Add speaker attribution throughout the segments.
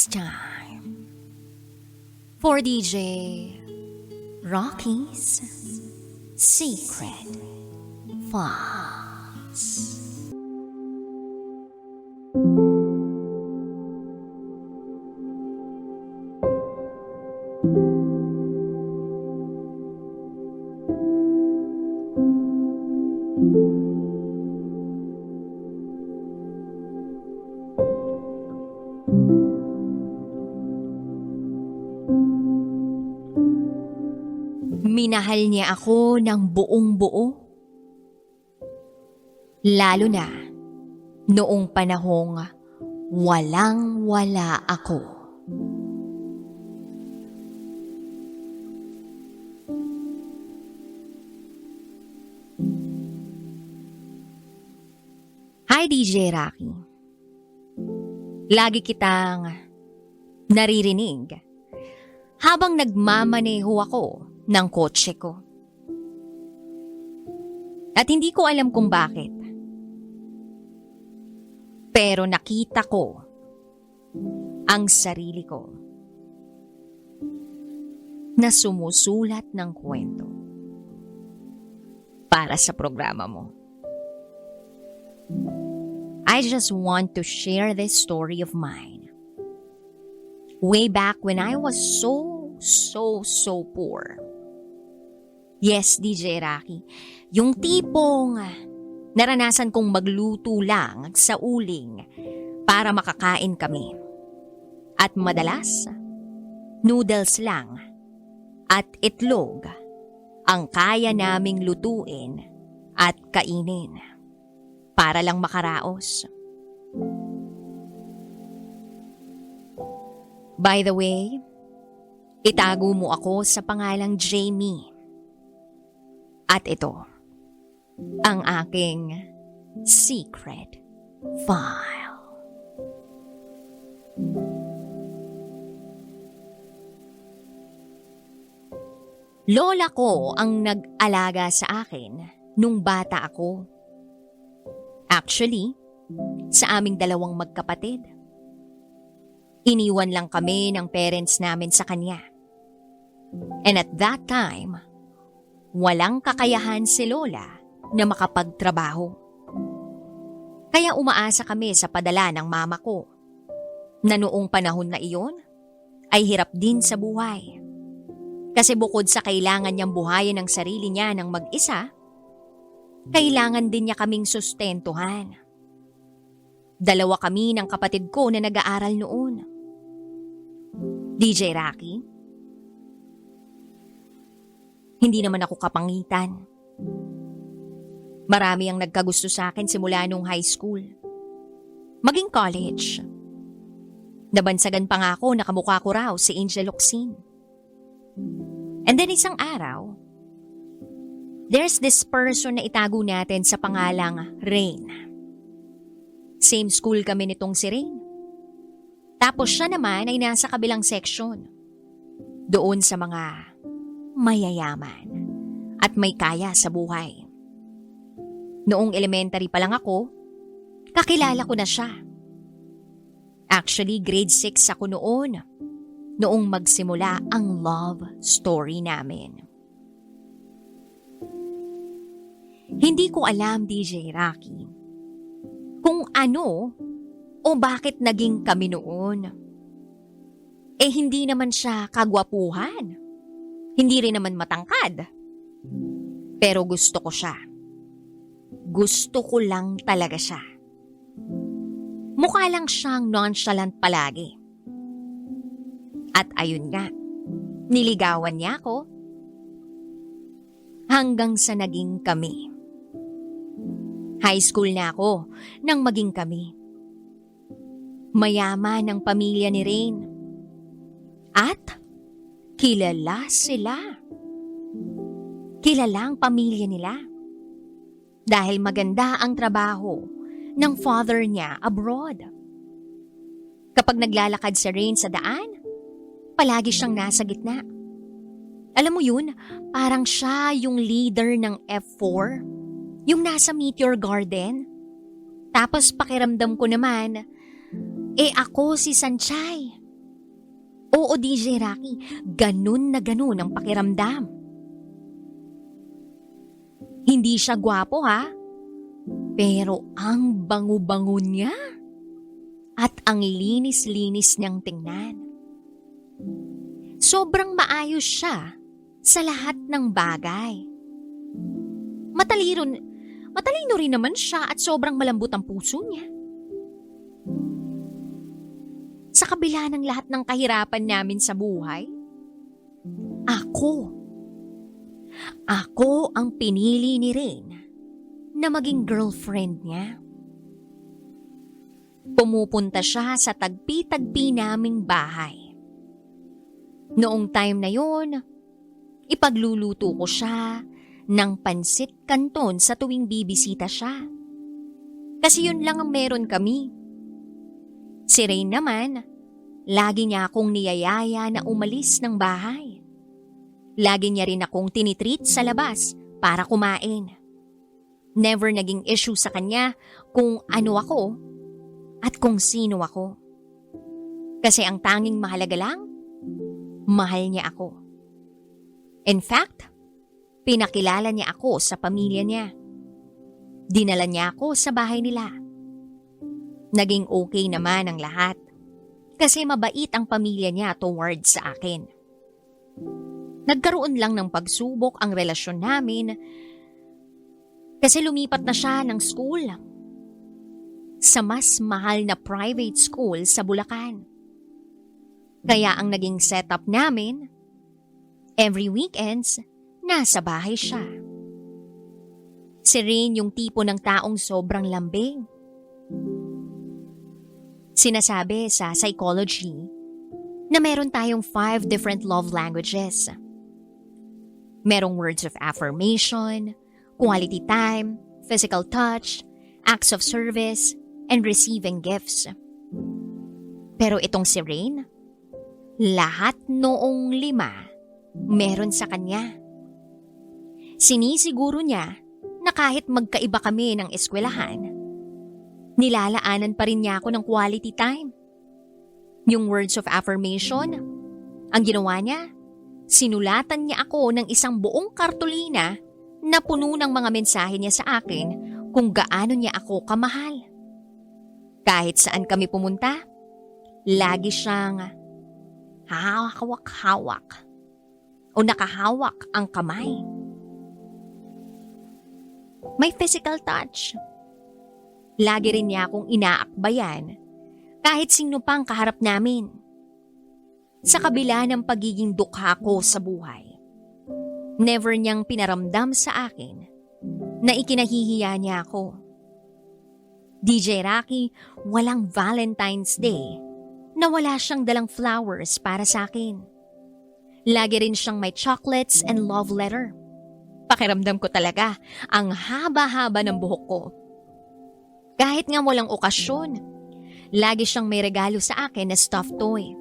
Speaker 1: It's time for DJ Rocky's Secret Files. Minahal niya ako ng buong buo. Lalo na noong panahong walang wala ako. Hi DJ Rocky. Lagi kitang naririnig habang nagmamaneho ako ng kotse ko. At hindi ko alam kung bakit. Pero nakita ko ang sarili ko na sumusulat ng kwento para sa programa mo. I just want to share this story of mine. Way back when I was so, so, so poor. Yes, DJ Rocky. Yung tipong naranasan kong magluto lang sa uling para makakain kami. At madalas, noodles lang at itlog ang kaya naming lutuin at kainin para lang makaraos. By the way, itago mo ako sa pangalang Jamie. At ito, ang aking secret file. Lola ko ang nag-alaga sa akin nung bata ako. Actually, sa aming dalawang magkapatid. Iniwan lang kami ng parents namin sa kanya. And at that time, walang kakayahan si Lola na makapagtrabaho. Kaya umaasa kami sa padala ng mama ko na noong panahon na iyon ay hirap din sa buhay. Kasi bukod sa kailangan niyang buhayin ang sarili niya ng mag-isa, kailangan din niya kaming sustentuhan. Dalawa kami ng kapatid ko na nag-aaral noon. DJ Rocky, hindi naman ako kapangitan. Marami ang nagkagusto sa akin simula nung high school. Maging college. Nabansagan pa nga ako na kamukha ko raw si Angel Locsin. And then isang araw, there's this person na itago natin sa pangalang Rain. Same school kami nitong si Rain. Tapos siya naman ay nasa kabilang section. Doon sa mga mayayaman at may kaya sa buhay. Noong elementary pa lang ako, kakilala ko na siya. Actually, grade 6 ako noon, noong magsimula ang love story namin. Hindi ko alam, DJ Rocky, kung ano o bakit naging kami noon. Eh hindi naman siya kagwapuhan. Hindi rin naman matangkad. Pero gusto ko siya. Gusto ko lang talaga siya. Mukha lang siyang nonchalant palagi. At ayun nga, niligawan niya ako. Hanggang sa naging kami. High school na ako nang maging kami. Mayaman ang pamilya ni Rain. At kilala sila. Kilala ang pamilya nila. Dahil maganda ang trabaho ng father niya abroad. Kapag naglalakad si Rain sa daan, palagi siyang nasa gitna. Alam mo yun, parang siya yung leader ng F4, yung nasa Meteor Garden. Tapos pakiramdam ko naman, eh ako si Sanchay, Oo, DJ Rocky, ganun na ganun ang pakiramdam. Hindi siya gwapo ha, pero ang bango-bango niya at ang linis-linis niyang tingnan. Sobrang maayos siya sa lahat ng bagay. Matalino, matalino rin naman siya at sobrang malambot ang puso niya. Sa kabila ng lahat ng kahirapan namin sa buhay, ako, ako ang pinili ni Rain na maging girlfriend niya. Pumupunta siya sa tagpi-tagpi naming bahay. Noong time na yon, ipagluluto ko siya ng pansit kanton sa tuwing bibisita siya. Kasi yun lang ang meron kami. Si Rain naman, lagi niya akong niyayaya na umalis ng bahay. Lagi niya rin akong tinitreat sa labas para kumain. Never naging issue sa kanya kung ano ako at kung sino ako. Kasi ang tanging mahalaga lang, mahal niya ako. In fact, pinakilala niya ako sa pamilya niya. Dinala niya ako sa bahay nila. Naging okay naman ang lahat. Kasi mabait ang pamilya niya towards sa akin. Nagkaroon lang ng pagsubok ang relasyon namin kasi lumipat na siya ng school sa mas mahal na private school sa Bulacan. Kaya ang naging setup namin, every weekends, nasa bahay siya. Si Rain yung tipo ng taong sobrang lambing. Sinasabi sa psychology na meron tayong five different love languages. Merong words of affirmation, quality time, physical touch, acts of service, and receiving gifts. Pero itong si Rain, lahat noong lima meron sa kanya. Sinisiguro niya na kahit magkaiba kami ng eskwelahan, nilalaanan pa rin niya ako ng quality time. Yung words of affirmation, ang ginawa niya, sinulatan niya ako ng isang buong kartulina na puno ng mga mensahe niya sa akin kung gaano niya ako kamahal. Kahit saan kami pumunta, lagi siyang hawak-hawak o nakahawak ang kamay. May physical touch. Lagi rin niya akong inaakbayan kahit sino pang kaharap namin. Sa kabila ng pagiging dukha ko sa buhay, never niyang pinaramdam sa akin na ikinahihiya niya ako. DJ Rocky, walang Valentine's Day na wala siyang dalang flowers para sa akin. Lagi rin siyang may chocolates and love letter. Pakiramdam ko talaga ang haba-haba ng buhok ko. Kahit nga walang okasyon, lagi siyang may regalo sa akin na stuffed toy.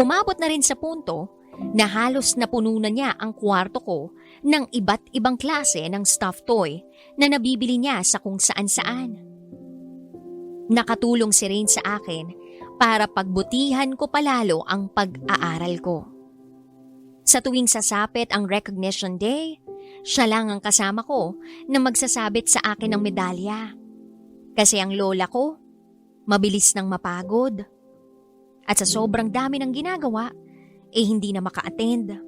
Speaker 1: Umabot na rin sa punto na halos napuno na niya ang kwarto ko ng iba't ibang klase ng stuffed toy na nabibili niya sa kung saan-saan. Nakatulong si Rain sa akin para pagbutihan ko palalo ang pag-aaral ko. Sa tuwing sasapit ang Recognition Day, siya lang ang kasama ko na magsasabit sa akin ng medalya. Kasi ang lola ko, mabilis nang mapagod. At sa sobrang dami ng ginagawa, eh hindi na maka-attend.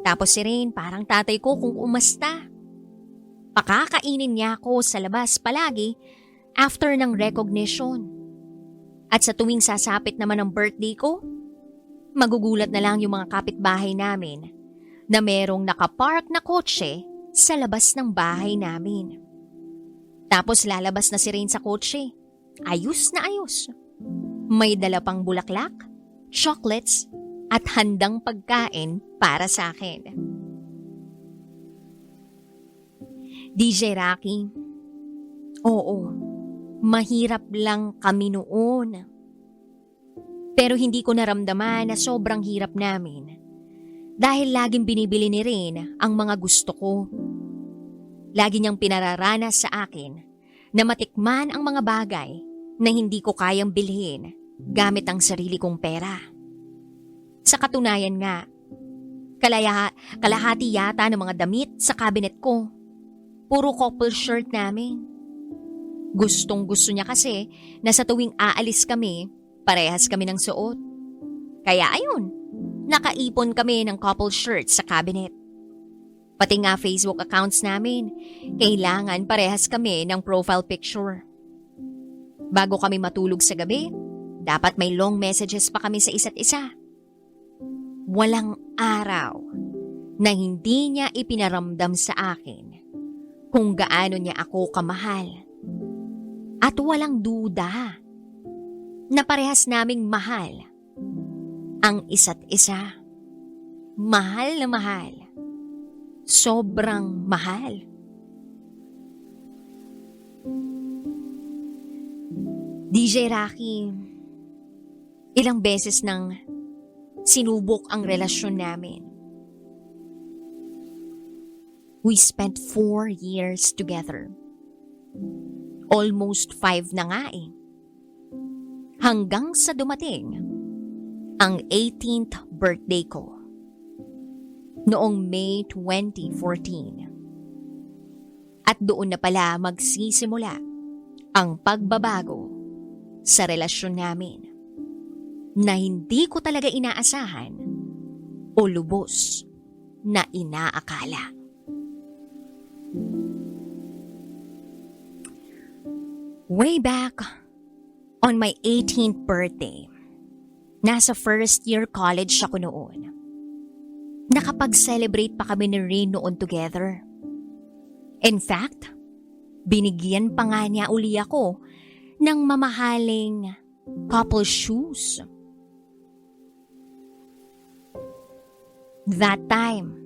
Speaker 1: Tapos si Rain parang tatay ko kung umasta. Pakakainin niya ako sa labas palagi after ng recognition. At sa tuwing sasapit naman ang birthday ko, magugulat na lang yung mga kapitbahay namin na merong nakapark na kotse sa labas ng bahay namin. Tapos lalabas na si Rain sa kotse. Ayos na ayos. May dala pang bulaklak, chocolates, at handang pagkain para sa akin. DJ Rocky, oo, mahirap lang kami noon. Pero hindi ko naramdaman na sobrang hirap namin dahil laging binibili ni Rain ang mga gusto ko. Lagi niyang pinararanas sa akin na matikman ang mga bagay na hindi ko kayang bilhin gamit ang sarili kong pera. Sa katunayan nga, kalaya, kalahati yata ng mga damit sa cabinet ko. Puro couple shirt namin. Gustong gusto niya kasi na sa tuwing aalis kami, parehas kami ng suot. Kaya ayun, nakaipon kami ng couple shirts sa cabinet. Pati nga Facebook accounts namin, kailangan parehas kami ng profile picture. Bago kami matulog sa gabi, dapat may long messages pa kami sa isa't isa. Walang araw na hindi niya ipinaramdam sa akin kung gaano niya ako kamahal. At walang duda na parehas naming mahal ang isa't isa. Mahal na mahal. Sobrang mahal. DJ Rocky, ilang beses nang sinubok ang relasyon namin. We spent four years together. Almost five na nga eh. Hanggang sa dumating ang 18th birthday ko. Noong May 2014. At doon na pala magsisimula ang pagbabago sa relasyon namin na hindi ko talaga inaasahan o lubos na inaakala. Way back on my 18th birthday, nasa first year college ako noon. Nakapag-celebrate pa kami ni Rain noon together. In fact, binigyan pa nga niya uli ako ng mamahaling couple shoes. That time,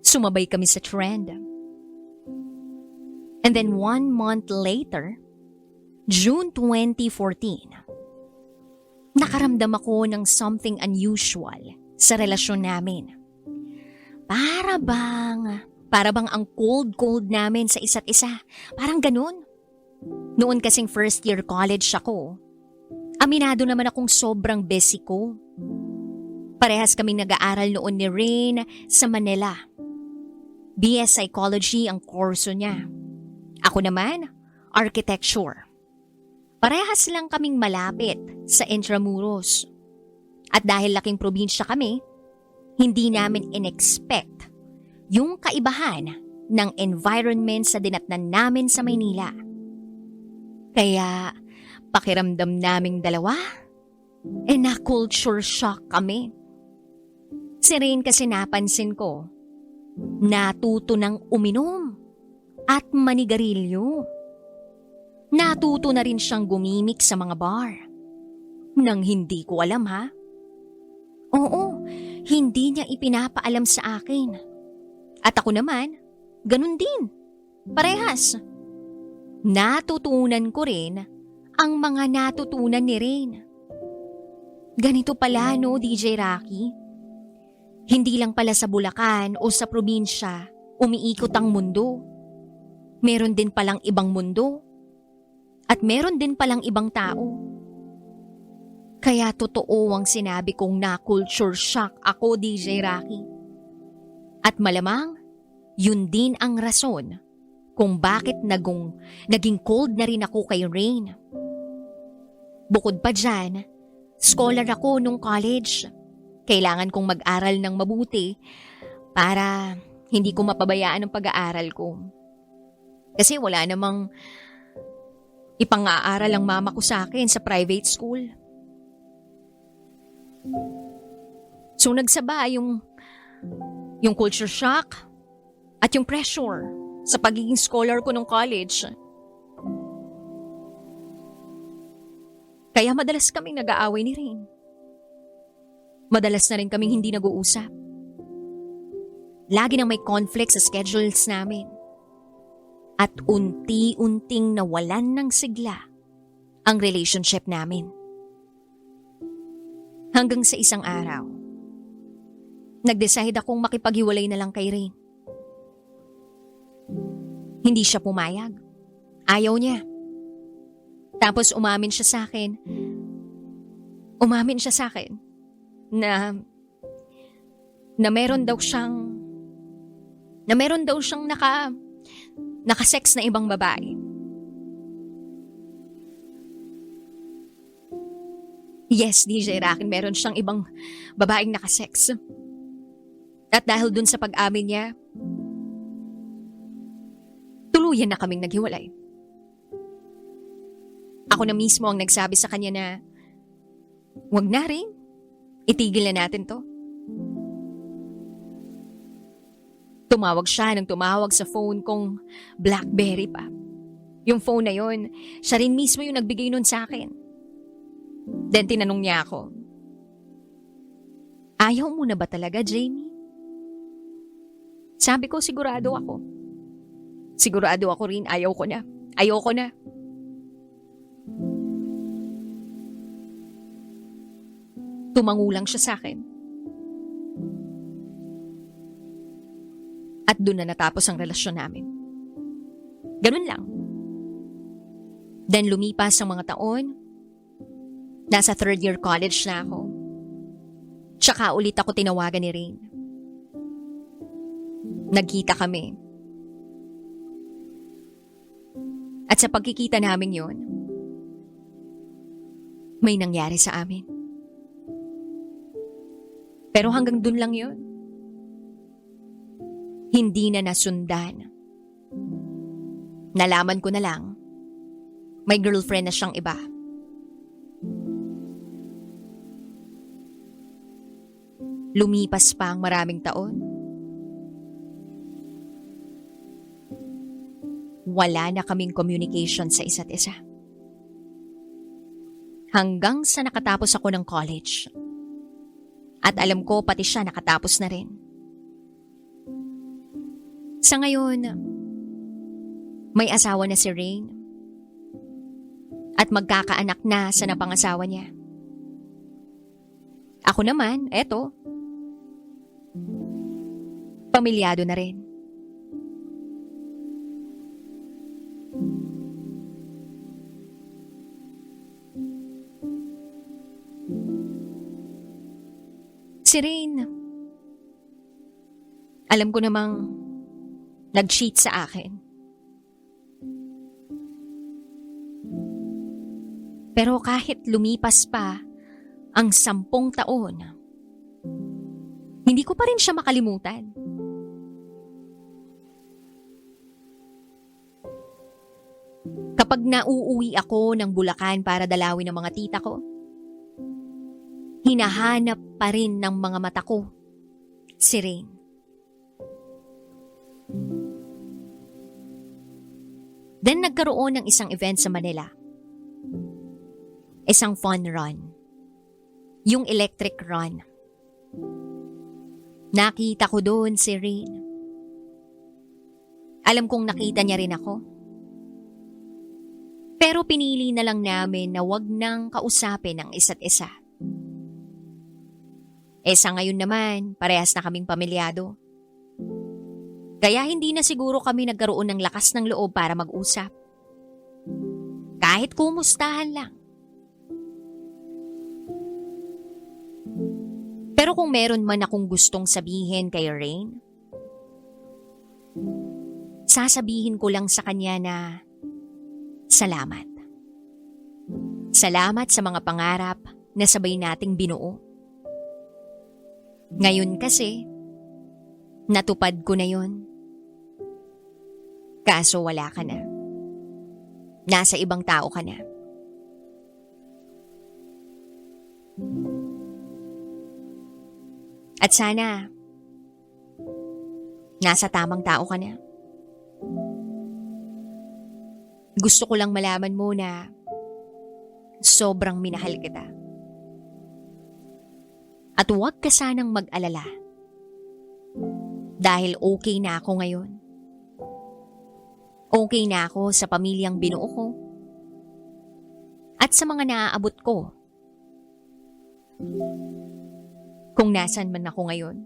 Speaker 1: sumabay kami sa trend. And then one month later, June 2014, nakaramdam ako ng something unusual sa relasyon namin. Para bang, para bang ang cold-cold namin sa isa't isa. Parang ganun. Noon kasing first year college ako, aminado naman akong sobrang busy ko. Parehas kaming nag-aaral noon ni Rain sa Manila. BS Psychology ang kurso niya. Ako naman, Architecture. Parehas lang kaming malapit sa Intramuros. At dahil laking probinsya kami, hindi namin in-expect yung kaibahan ng environment sa dinatnan namin sa Maynila. Kaya pakiramdam naming dalawa, eh na culture shock kami. Si Rain kasi napansin ko, natuto ng uminom at manigarilyo. Natuto na rin siyang gumimik sa mga bar. Nang hindi ko alam ha. Oo, hindi niya ipinapaalam sa akin. At ako naman, ganun din. Parehas. Natutunan ko rin ang mga natutunan ni Rain. Ganito pala no, DJ Rocky. Hindi lang pala sa Bulacan o sa probinsya umiikot ang mundo. Meron din palang ibang mundo. At meron din palang ibang tao. Kaya totoo ang sinabi kong na culture shock ako, DJ Rocky. At malamang, yun din ang rason kung bakit nagong, naging cold na rin ako kay Rain. Bukod pa dyan, scholar ako nung college. Kailangan kong mag-aral ng mabuti para hindi ko mapabayaan ang pag-aaral ko. Kasi wala namang ipang-aaral ang mama ko sa akin sa private school. So nagsaba yung yung culture shock at yung pressure sa pagiging scholar ko nung college. Kaya madalas kaming nag-aaway ni Rain. Madalas na rin kaming hindi nag-uusap. Lagi nang may conflict sa schedules namin. At unti-unting nawalan ng sigla ang relationship namin. Hanggang sa isang araw, nag-decide akong makipaghiwalay na lang kay Rain. Hindi siya pumayag. Ayaw niya. Tapos umamin siya sa akin. Umamin siya sa akin na na meron daw siyang na meron daw siyang naka nakasex na ibang babae. Yes, DJ Rakin, meron siyang ibang babaeng nakasex. At dahil dun sa pag-amin niya, tuluyan na kaming naghiwalay. Ako na mismo ang nagsabi sa kanya na, wag na rin, itigil na natin to. Tumawag siya nang tumawag sa phone kong Blackberry pa. Yung phone na yon, siya rin mismo yung nagbigay nun sa akin. Then tinanong niya ako, Ayaw mo na ba talaga, Jamie? Sabi ko, sigurado ako. Sigurado ako rin, ayaw ko na. Ayoko na. Tumangulang siya sa akin. At doon na natapos ang relasyon namin. Ganun lang. Then lumipas ang mga taon. Nasa third year college na ako. Tsaka ulit ako tinawagan ni Rain. Nagkita kami. At sa pagkikita namin yon, may nangyari sa amin. Pero hanggang dun lang yon. Hindi na nasundan. Nalaman ko na lang, may girlfriend na siyang iba. Lumipas pa ang maraming taon. Wala na kaming communication sa isa't isa. Hanggang sa nakatapos ako ng college. At alam ko pati siya nakatapos na rin. Sa ngayon, may asawa na si Rain. At magkakaanak na sa napangasawa niya. Ako naman, eto. Pamilyado na rin. Si Rain, alam ko namang nag-cheat sa akin. Pero kahit lumipas pa ang sampung taon, hindi ko pa rin siya makalimutan. Kapag nauuwi ako ng Bulacan para dalawin ang mga tita ko, hinahanap pa rin ng mga mata ko si Rain. Then nagkaroon ng isang event sa Manila. Isang fun run. Yung electric run. Nakita ko doon si Rain. Alam kong nakita niya rin ako. Pero pinili na lang namin na wag nang kausapin ang isa't isa. Eh sa ngayon naman, parehas na kaming pamilyado. Kaya hindi na siguro kami nagkaroon ng lakas ng loob para mag-usap. Kahit kumustahan lang. Pero kung meron man akong gustong sabihin kay Rain, sasabihin ko lang sa kanya na salamat. Salamat sa mga pangarap na sabay nating binuo. Ngayon kasi, natupad ko na yon. Kaso wala ka na. Nasa ibang tao ka na. At sana, nasa tamang tao ka na. Gusto ko lang malaman mo na sobrang minahal kita. At huwag ka sanang mag-alala. Dahil okay na ako ngayon. Okay na ako sa pamilyang binuo ko. At sa mga naaabot ko. Kung nasan man ako ngayon.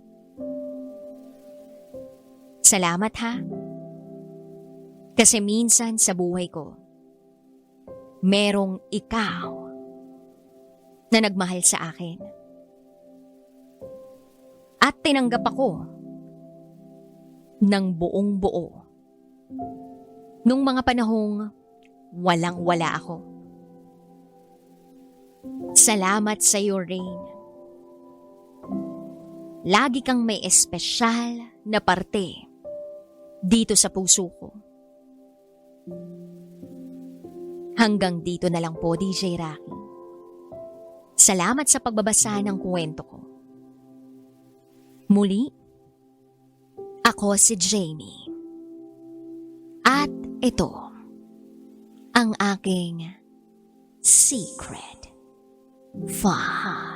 Speaker 1: Salamat ha. Kasi minsan sa buhay ko, merong ikaw na nagmahal sa akin. At tinanggap ako ng buong buo. Nung mga panahong walang wala ako. Salamat sa iyo, Rain. Lagi kang may espesyal na parte dito sa puso ko. Hanggang dito na lang po, DJ Rocky. Salamat sa pagbabasa ng kwento ko. Muli, ako si Jamie. At ito, ang aking secret file.